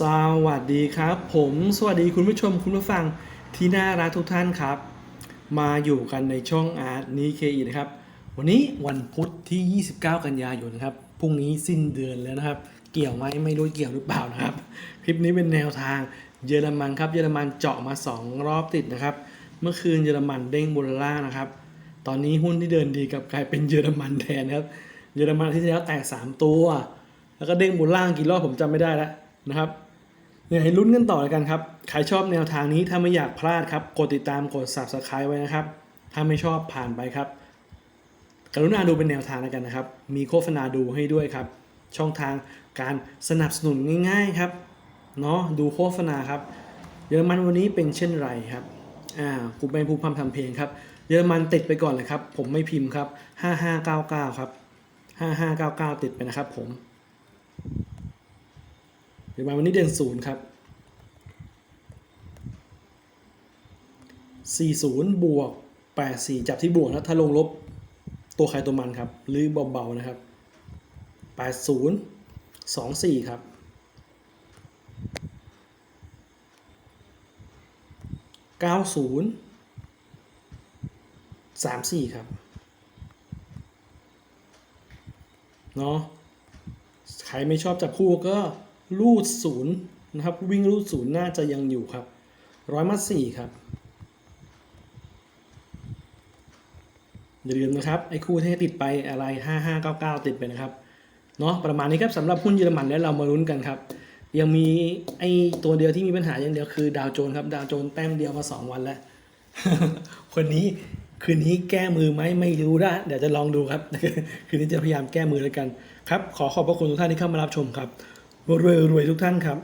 สวัสดีครับ ผมสวัสดีคุณผู้ชมคุณผู้ฟังที่น่ารักทุกท่านครับ มาอยู่กันในช่องอาร์ตนี้เคอีนะครับ วันนี้วันพุธที่ 29 กันยายนนะครับพรุ่งนี้สิ้นเดือนแล้วนะครับ เกี่ยวไหมไม่รู้เกี่ยวหรือเปล่านะครับ คลิปนี้เป็นแนวทางเยอรมันครับ เยอรมันเจาะมา 2 รอบติดนะครับ เมื่อคืนเยอรมันเด้งบนล่างนะครับ ตอนนี้หุ้นที่เดินดีกับกลายเป็นเยอรมันแทนครับ เยอรมันที่แล้วแตก3ตัว แล้วก็เด้งบนล่างกี่รอบผมจำไม่ได้แล้วนะครับ เนี่ยให้ลุ้นกันต่อเลยกันครับ ใครชอบแนวทางนี้ถ้าไม่อยากพลาดครับ กดติดตามกด subscribe ไว้นะครับ ถ้าไม่ชอบผ่านไปครับ กรุณาดูเป็นแนวทางแล้วกันนะครับ มีโฆษณาดูให้ด้วยครับ ช่องทางการสนับสนุนง่าย ๆครับ เนาะดูโฆษณาครับ เยอรมันวันนี้เป็นเช่นไรครับ อ่ากูเป็นผู้พำทำเพลงครับ เยอรมันติดไปก่อนเลยครับ ผมไม่พิมพ์ครับ 5599 ครับ 5599 ติดไปนะครับผม รมันวันนี้เด่นศูนย์ครับ40 บวก 84 จับที่บวกแล้วถ้าลงลบตัวใครตัวมันครับหรือเบาๆนะครับ 80 24 ครับ 90 34 ครับ เนาะใครไม่ชอบจับคู่ก็ รูดศูนย์นะครับ วิ่งรูดศูนย์น่าจะยังอยู่ครับร้อยมัดสี่ครับอย่าลืมนะครับไอ้คู่ที่ติดไปอะไร 5599 ติดไปนะครับเนาะประมาณนี้ครับสำหรับหุ้นเยอรมันแล้วเรามาลุ้นกันครับ ยังมีไอ้ตัวเดียวที่มีปัญหาอย่างเดียวคือ ดาวโจนส์ครับ ดาวโจนส์แต้มเดียวมา 2 วันแล้วคนนี้คืนนี้แก้มือไหมไม่รู้นะเดี๋ยวจะลองดูครับ คืนนี้จะพยายามแก้มือแล้วกันครับ ขอขอบพระคุณทุกท่านที่เข้ามารับชมครับ รวยๆรวยทุกท่านครับ